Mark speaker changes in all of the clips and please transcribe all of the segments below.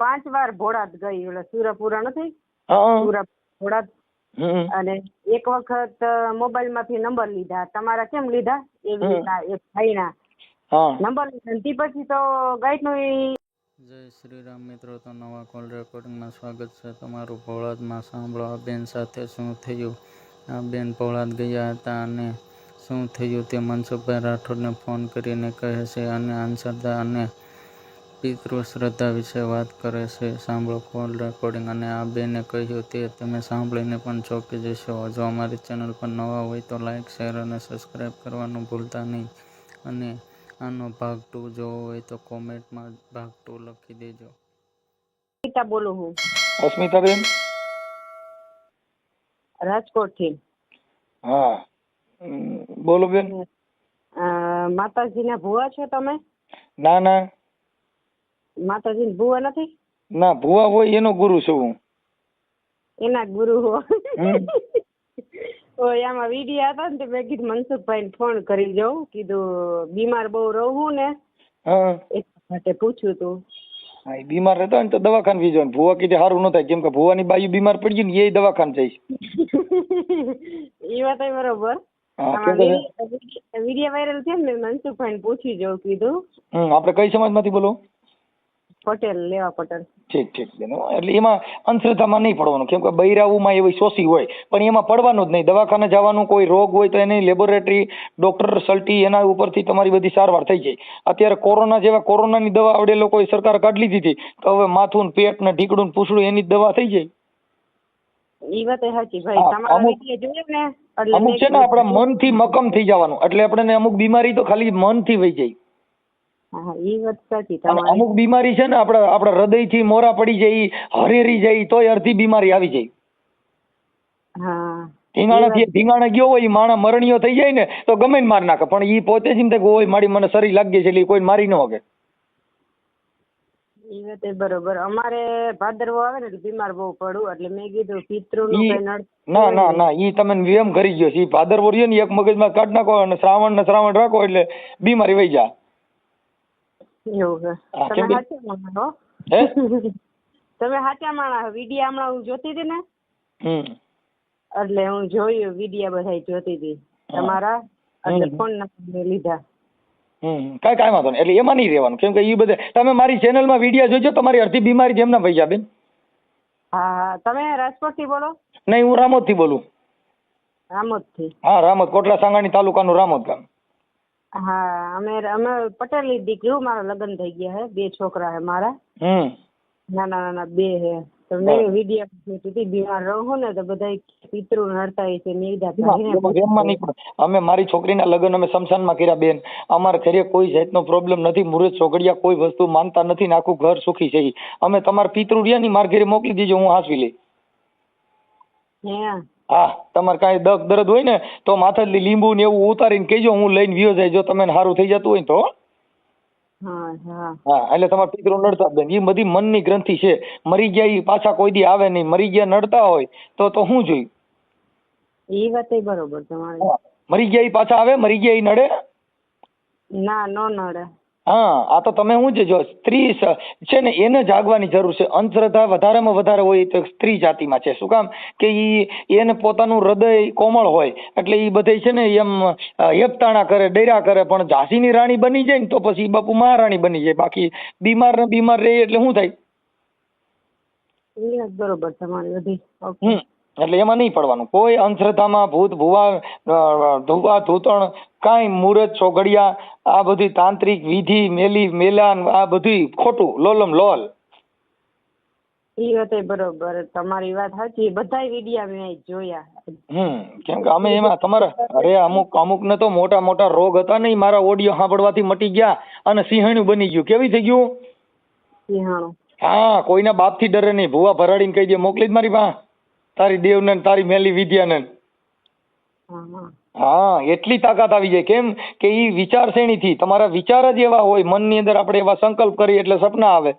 Speaker 1: પાંચ વાર ભોળાત ગઈ એટલે સુરપુરા નથી.
Speaker 2: હા
Speaker 1: ભોળાત. અને એક વખત મોબાઈલમાંથી નંબર લીધા. તમારા કેમ લીધા? એવી. રીતના એક ભાઈના. નંબર લીધા. પછી તો ગાઈડનું
Speaker 3: જય શ્રી રામ મિત્રો તો નવા કોલ રેકોર્ડિંગમાં સ્વાગત છે તમારું ભોળાદમાં સાંભળો આ બેન સાથે શું થયું? આ બેન ભોળાદ ગયા હતા અને શું થયું તે મનસુખભાઈ રાઠોડને ફોન કરીને કહે છે અને અંશરદા અને પિતૃ શ્રદ્ધા વિશે વાત કરે છે. સાંભળો કોલ રેકોર્ડિંગ અને આ બેને કહ્યું તે તમે સાંભળીને પણ ચોંકી જશો. જો અમારી ચેનલ પર નવા હોય તો લાઈક શેર અને સબસ્ક્રાઈબ કરવાનું ભૂલતા નહીં. અને આનો ભાગ ટુ જોવો હોય તો કોમેન્ટમાં ભાગ ટુ લખી દેજો.
Speaker 1: અસ્મિતા બોલું હું.
Speaker 2: અસ્મિતાબેન?
Speaker 1: રાજકોટથી
Speaker 2: હા બોલો બેન.
Speaker 1: માતાજીના ભુવા છો તમે?
Speaker 2: ના ના.
Speaker 1: માતાજી ભુવા નથી?
Speaker 2: ના ભુવા હોય એનો ગુરુ છું હું.
Speaker 1: એના ગુરુ હો. ઓય આમાં વીડિયો હતા ને તે મેં કીધું મનસુખભાઈ ને ફોન કરી જાઉં. કીધું બીમાર બહુ રહું ને
Speaker 2: હા.
Speaker 1: માટે પૂછ્યું તું.
Speaker 2: હા, બીમાર રહેતા ને તો દવાખાને વી જવાનું ભુવા કીધે સારું ન થાય કેમ કે ભુવાની બાયુ બીમાર પડી ગયું ને એ દવાખાને જઈશ.
Speaker 1: એ વાત બરોબર. વીડિયો વાયરલ થયો ને મનસુખભાઈ ને પૂછી જાઉં કીધું.
Speaker 2: આપણે કઈ સમાજમાંથી બોલો?
Speaker 1: પટેલ લેવા પટેલ.
Speaker 2: ઠીક ઠીક બેન. એટલે એમાં અંધશ્રદ્ધામાં નહીં પડવાનું. કેમ કે બૈરાવુમાં એવી શોષી હોય પણ એમાં પડવાનું જ નહીં. દવાખાને જવાનું કોઈ રોગ હોય તો એની લેબોરેટરી ડોક્ટર સલ્ટી એના ઉપરથી તમારી બધી સારવાર થઈ જાય. અત્યારે કોરોના જેવા કોરોનાની દવા આવડે લોકોએ સરકાર કાઢી લીધી હતી તો હવે માથું ને પેટ ને ઢીકડું ને પૂછડું એની જ દવા થઈ જાય.
Speaker 1: ઈ વાત સાચી ભાઈ. તમારા
Speaker 2: અમુક-
Speaker 1: વીડિયો જોયો ને
Speaker 2: અમુક છે ને આપણા મનથી મક્કમ થઈ જવાનું. એટલે આપણને અમુક બીમારી તો ખાલી મનથી વહી જાય.
Speaker 1: હા ઈ વાત સાચી
Speaker 2: અને
Speaker 1: તમારી.
Speaker 2: અમુક બીમારી છે ને આપણા આપણા હૃદયથી મોરા પડી જાય હરેરી જાય તોય અડધી બીમારી આવી જાય.
Speaker 1: હા
Speaker 2: ધીંગાણાથી ધીંગાણા ગયો હોય ઈ માણસ મરણીયો થઈ જાય ને તો ગમે ને માર નાખે પણ ઈ પોતે જ એમ થાય કે ઓય મારી મને શરીર લાગી છે એટલે ઈ કોઈ મારી ન શકે
Speaker 1: ઈ વાત એ બરોબર. અમારે ભાદરવો આવે ને એટલે બીમાર બહુ પડું એટલે મેં કીધું પિતૃનું
Speaker 2: ઈ-
Speaker 1: કઈ નડ
Speaker 2: ના ના. ના ઈ તમે વ્યમ કરી ગયો છે. ઈ ભાદરવો રહ્યો ને એક મગજમાં કાઢ નાખો અને શ્રાવણ ને શ્રાવણ રાખો એટલે બીમારી વહી જા.
Speaker 1: એવું છે. તમે સાચા માણસ હો. તમે સાચા માણસ વીડિયો હમણાં હું જોતી હતી ને? એટલે હું જોયું વિડીયા બધા જોતી હતી. તમારા? એટલે ફોન નંબર લીધા.
Speaker 2: કઈ કાંઈ વાંધો નહીં. એટલે એમાં નહીં રહેવાનું. કેમ કે ઈ બધે તમે મારી ચેનલમાં વીડિયો જોજો તમારી અડધી બીમારી જેમ ના જા બેન.
Speaker 1: હા હા. તમે રાજકોટથી બોલો?
Speaker 2: નહીં હું રામોદથી બોલું.
Speaker 1: રામોદથી
Speaker 2: હા રામોદ કોટલા સાંગાણી તાલુકાનું રામોદ ગામ.
Speaker 1: હા અમે અમે પટેલની દીકરી હું, મારા લગ્ન થઈ ગયા હે બે છોકરા હે મારા.
Speaker 2: હમ.
Speaker 1: નાના નાના બે હે. તો મેં વીડિયો જોતી હતી બીમાર રહું ને તો બધા પિતૃ નડતા છે મેં કીધા.
Speaker 2: અમે મારી છોકરીના લગ્ન અમે શમશાનમાં કર્યા બેન. અમારા ઘરે કોઈ જાતનો પ્રોબ્લેમ નથી મુરત ચોગડિયા કોઈ વસ્તુ માનતા નથી ને આખું ઘર સુખી છે અમે તમારા પિતૃ રહ્યા ની મારા ઘરે મોકલી દીજો હું હાંસવી લઈ.
Speaker 1: હે
Speaker 2: હા તમારે કાંઈ દગ દર્દ હોય ને તો માથાથી લીંબુ ને એવું ઉતારીને કહેજો હું લઈને વ્યો જાય જો તમે સારું થઈ જતું હોય ને તો. હા
Speaker 1: હા. હા
Speaker 2: એટલે તમારા પિતૃ નડતા જ બેન એ બધી મનની ગ્રંથિ છે. મરી ગયા એ પાછા કોઈ દી આવે નહીં. મરી ગયા નડતા હોય તો તો શું જોયું
Speaker 1: એ વાત બરોબર તમારી.
Speaker 2: મરી ગયા ઈ પાછા આવે મરી ગયા એ નડે?
Speaker 1: ના નો નડે.
Speaker 2: હા આ તો તમે શું છે જો સ્ત્રી છે ને એને જાગવાની જરૂર છે. અંધશ્રદ્ધા વધારેમાં વધારે હોય તો સ્ત્રી જાતિમાં છે. શું કામ? કે ઈ એને પોતાનું હૃદય કોમળ હોય એટલે ઈ બધે છે ને એમ હેપતાણા કરે ડેરા કરે પણ ઝાંસીની રાણી બની જાય ને તો પછી બાપુ મહારાણી બની જાય. બાકી બીમાર ને બીમાર રહે એટલે શું થાય?
Speaker 1: બરોબર તમારી બધી.
Speaker 2: એટલે એમાં નહીં પડવાનું. કોઈ અંધશ્રદ્ધામાં ભૂત ભુવા ધુવા ધૂતણ કાંઈ મુહૂર્ત ચોઘડિયા આ બધી તાંત્રિક વિધિ મેલી મેલાન આ બધી ખોટું લોલમ લોલ.
Speaker 1: વાત બરોબર તમારી વાત સાચી. બધા વિડીયા મેં જોયા.
Speaker 2: હમ કેમ કે અમે એમાં તમારા અરે અમુક અમુક ને તો મોટા મોટા રોગ હતા ને મારા ઓડિયો સાંભળવાથી મટી ગયા અને સિંહણું બની ગયું. કેવી થઈ ગયું?
Speaker 1: સિંહાણું.
Speaker 2: હા કોઈના બાપથી ડરે નહીં. ભૂવા ભરાડીને કહી દે મોકલી જ મારી પા તારી દેવને ને તારી મેલી વિદ્યાને
Speaker 1: હા
Speaker 2: એટલી તાકાત આવી જાય. કેમ કે ઈ થી તમારા વિચાર જ એવા હોય મનની અંદર આપણે એવા સંકલ્પ કરીએ એટલે સપના આવે.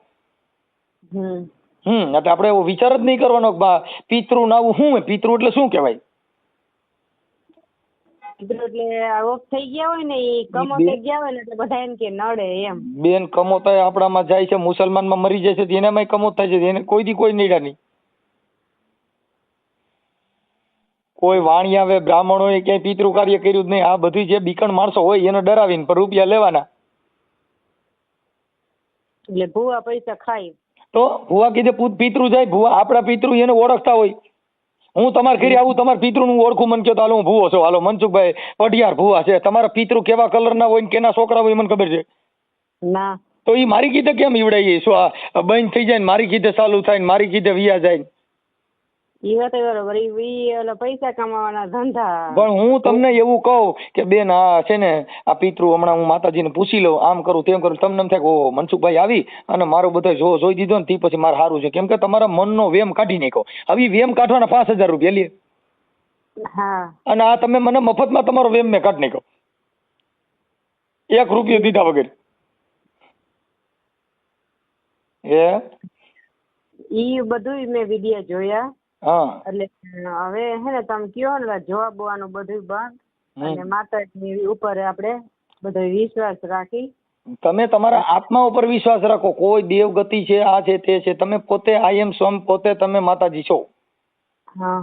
Speaker 1: હમ.
Speaker 2: એટલે આપણે એવો વિચાર જ નહીં કરવાનો પિતૃ નાવું શું પિતૃ એટલે શું કહેવાય?
Speaker 1: ને ને
Speaker 2: બેન કમોતા આપણામાં જાય છે મુસલમાનમાં મરી જાય છે તો એનામાંય કમોત થાય છે એને કોઈ દી કોઈ નીડા નહીં. કોઈ વાણી આવે બ્રાહ્મણોએ ક્યાંય પિતૃ કાર્ય કર્યું જ નહીં. આ બધી જે બીકણ માણસો હોય એને ડરાવીને પર રૂપિયા લેવાના.
Speaker 1: એટલે ભૂવા પૈસા ખાય.
Speaker 2: તો ભૂવા કીધે પિતૃ જાય ભૂવા આપણા પિતૃ એને ઓળખતા હોય. હું તમારે ઘરે આવું તમારા પિતૃ નું ઓળખું મને કહો તો હાલો હું ભૂવો છું. હાલો મનસુખભાઈ પઢિયાર ભુવા છે. તમારા પિતૃ કેવા કલર ના હોય ને કેના છોકરા હોય મને ખબર છે?
Speaker 1: ના.
Speaker 2: તો ઈ મારી કીધે કેમ ઈવડાઈએ? શું આ બંધ થઈ જાય ને મારી કીધે ચાલુ થાય ને મારી કીધે વિયા જાય?
Speaker 1: ઈ વાત બરોબર. ઈ ઈ ઓલા પૈસા કમાવાના ધંધા.
Speaker 2: પણ હું તમને એવું કહું કે બેન આ છે ને આ પિતૃ હમણાં હું માતાજીને પૂછી લઉં આમ કરું તેમ કરું તમને એમ થાય કે મનસુખભાઈ આવી અને મારો બધો જો જોઈ દીધો ને તે પછી મારે સારું છે. કેમ કે તમારા મનનો વેમ કાઢી નાખ્યો. હવે વેમ કાઢવાના પાંચ હજાર રૂપિયા લે.
Speaker 1: હા.
Speaker 2: અને આ તમે મને મફતમાં તમારો વેમ મેં કાઢી નાખ્યો. એક રૂપિયો દીધા વગર. એ
Speaker 1: ઈ બધું મેં વીડિયો જોયા.
Speaker 2: હા.
Speaker 1: એટલે હવે હે ને તમે કયો ને જવાબ બોવાનું બધું. બંધ અને માતાજી ઉપર આપણે બધો વિશ્વાસ રાખી.
Speaker 2: તમે તમારા આત્મા ઉપર વિશ્વાસ રાખો. કોઈ દેવ ગતિ છે આ છે તે છે. તમે પોતે આઈ એમ સ્વમ પોતે તમે માતાજી છો.
Speaker 1: હા.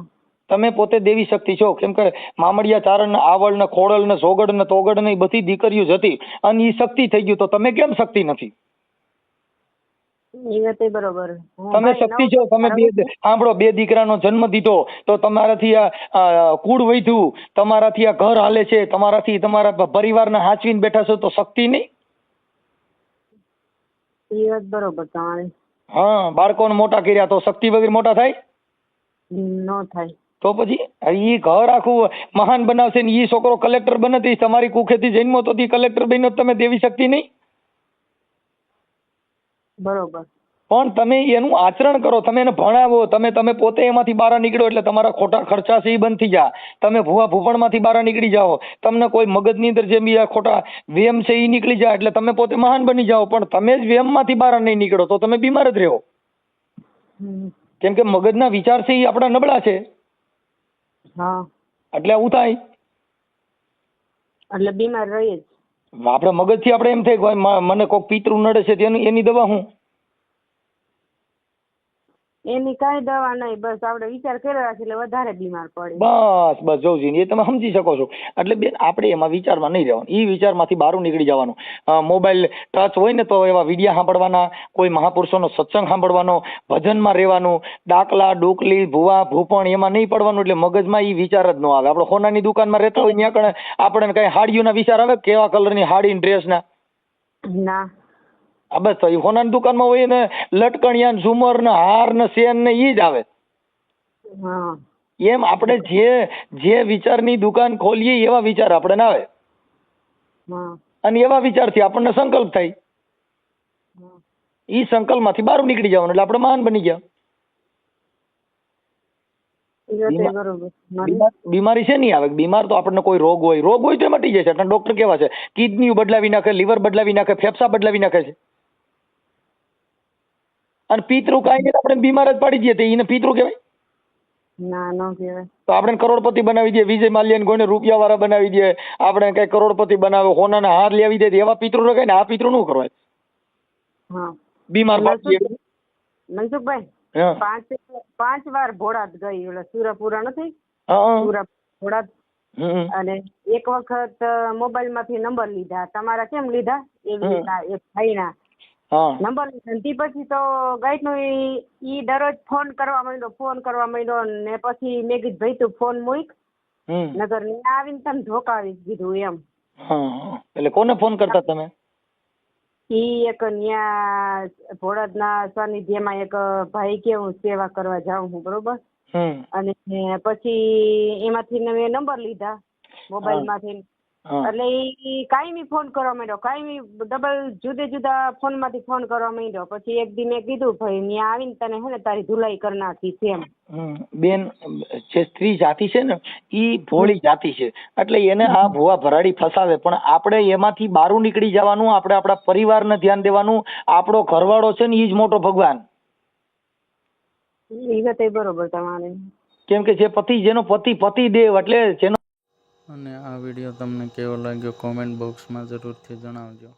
Speaker 2: તમે પોતે દેવી શક્તિ છો. કેમ કે મામડિયા ચારણ ને આવળ ને ખોડલ ને સોગડ ને તોગડ ને બધી દીકરીઓ જ હતી. અને ઈ શક્તિ થઈ ગયું તો તમે કેમ શક્તિ નથી? તમે શક્તિ છો તમે બે સાંભળો બે દીકરાનો જન્મ દીધો તો તમારાથી આ કુળ વધ્યું તમારાથી આ ઘર હાલે છે તમારાથી તમારા પરિવારને હાચવીને બેઠા છો તો શક્તિ નહીં?
Speaker 1: વાત બરોબર તમારી.
Speaker 2: હા બાળકોને મોટા કર્યા તો શક્તિ વગર મોટા થાય?
Speaker 1: નો થાય.
Speaker 2: તો પછી ઈ ઘર આખું મહાન બનાવશે ને ઈ છોકરો કલેક્ટર બને તમારી કુખેથી જન્મો તો કલેક્ટર બન્યો તમે દેવી શક્તિ નહીં?
Speaker 1: બરોબર.
Speaker 2: પણ તમે એનું આચરણ કરો તમે એને ભણાવો તમે તમે પોતે એમાંથી બહાર નીકળો એટલે તમારા ખોટા ખર્ચા છે એ બંધ થઈ જાય તમે ભૂવા ભૂપણમાંથી બહાર નીકળી જાઓ તમને કોઈ મગજની અંદર જે બી આ ખોટા વ્યમ છે એ નીકળી જાય એટલે તમે પોતે મહાન બની જાઓ પણ તમે જ વ્યમમાંથી બહાર નહીં નીકળો તો તમે બીમાર જ રહો. કેમ કે મગજના વિચાર છે એ આપણા નબળા છે.
Speaker 1: હા.
Speaker 2: એટલે આવું થાય.
Speaker 1: એટલે બીમાર રહીએ જ.
Speaker 2: આપણે મગજથી આપણે એમ થાય કે મને કોઈક પિતૃ નડે છે તેની એની દવા હું
Speaker 1: એની કાંઈ દવા નહીં બસ આપણે વિચાર કર્યો રાખીએ એટલે વધારે બીમાર પડે.
Speaker 2: બસ બસ જોઉં એ તમે સમજી શકો છો. એટલે બેન આપણે એમાં વિચારમાં નહીં રહેવાનું. એ વિચારમાંથી બહાર નીકળી જવાનું. મોબાઈલ ટચ હોય ને તો એવા વિડીયા સાંભળવાના કોઈ મહાપુરુષોનો સત્સંગ સાંભળવાનો ભજનમાં રહેવાનું ડાકલા ડોકલી ભુવા ભૂપણ એમાં નહીં પડવાનું એટલે મગજમાં એ વિચાર જ ન આવે. આપણે સોનાની દુકાનમાં રહેતા હોય ત્યાં કણે આપણને કઈ હાડીઓના વિચાર આવે? કેવા કલરની હાડી ડ્રેસના
Speaker 1: ના.
Speaker 2: આ બસ તો એ સોનાની દુકાનમાં હોય ને લટકણિયા ને ઝુમર ને હાર ને સેન ને એ જ આવે. એમ આપણે જે જે વિચારની દુકાન ખોલીએ એવા વિચાર આપણે ના આવે. અને એવા વિચારથી આપણને સંકલ્પ થાય. ઈ સંકલ્પ સંકલ્પમાંથી બહાર નીકળી જવાનું એટલે આપણે મહાન બની ગયા. બીમારી છે નહીં આવે? બીમાર તો આપણને કોઈ રોગ હોય. રોગ હોય તો મટી જાય છે. ડોક્ટર કેવા છે? કિડની બદલાવી નાખે લીવર બદલાવી નાખે ફેફસા બદલાવી નાખે છે. અને પિતૃ કાંઈ નહીં આપણે બીમાર જ પાડી દઈએ તો એને પિતૃ કહેવાય?
Speaker 1: ના ન કહેવાય.
Speaker 2: તો આપણે કરોડપતિ બનાવી દઈએ વિજય માલ્યાને કોઈને રૂપિયા વાળા બનાવી દઈએ આપણે કઈ કરોડપતિ બનાવે સોનાના હાર લેવી દે એવા પિતૃ રખાય ને આ પિતૃ નું કરવાય.
Speaker 1: હા.
Speaker 2: બીમાર પાડી દઈએ
Speaker 1: મનસુખભાઈ પાંચ પાંચ વાર ભોળાત ગઈ ઓલા સુરપુરા નથી? સુરા ભોળાત. અને એક વખત મોબાઈલમાંથી નંબર લીધા. તમારા કેમ લીધા? એવી. રીતના એક ભાઈના નંબર તે પછી તો ગાઈડનું ઈ ઈ દરરોજ ફોન કરવા માંડ્યો ફોન કરવા માંડ્યો ને પછી મેં કીધું ભાઈ તું ફોન મૂક. નગર ને આવીને તને ધોકાવી દીધું એમ.
Speaker 2: એટલે કોને ફોન કરતા તમે?
Speaker 1: ઈ એક ન્યા ભોળાદના સાનિધ્યમાં એક ભાઈ કે હું સેવા કરવા જાઉં છું બરોબર? અને પછી એમાંથી મેં નંબર લીધા
Speaker 2: મોબાઈલમાંથી
Speaker 1: એટલે ઈ કાયમી ફોન કરવા માંડ્યો કાયમી ડબલ જુદા જુદા ફોનમાંથી ફોન કરવા માંડ્યો. પછી એક દી મેં કીધું ભાઈ ત્યાં આવીને તને હે ને તારી ધુલાઈ કરી નાખી છે એમ.
Speaker 2: બેન જે સ્ત્રી જાતિ છે ને ઈ ભોળી જાતિ છે. એટલે એને આ ભુવા ભરાડી ફસાવે. પણ આપણે એમાંથી બારું નીકળી જવાનું આપણે આપણા પરિવારને ધ્યાન દેવાનું આપણો ઘરવાળો છે ને ઈ જ મોટો ભગવાન.
Speaker 1: એ વાત બરોબર તમારે.
Speaker 2: કેમ કે જે પતિ જેનો પતિ પતિ દેવ એટલે જેનો
Speaker 3: અને આ વીડિયો તમને કેવો લાગ્યો કોમેન્ટ બોક્સમાં જરૂરથી જણાવજો.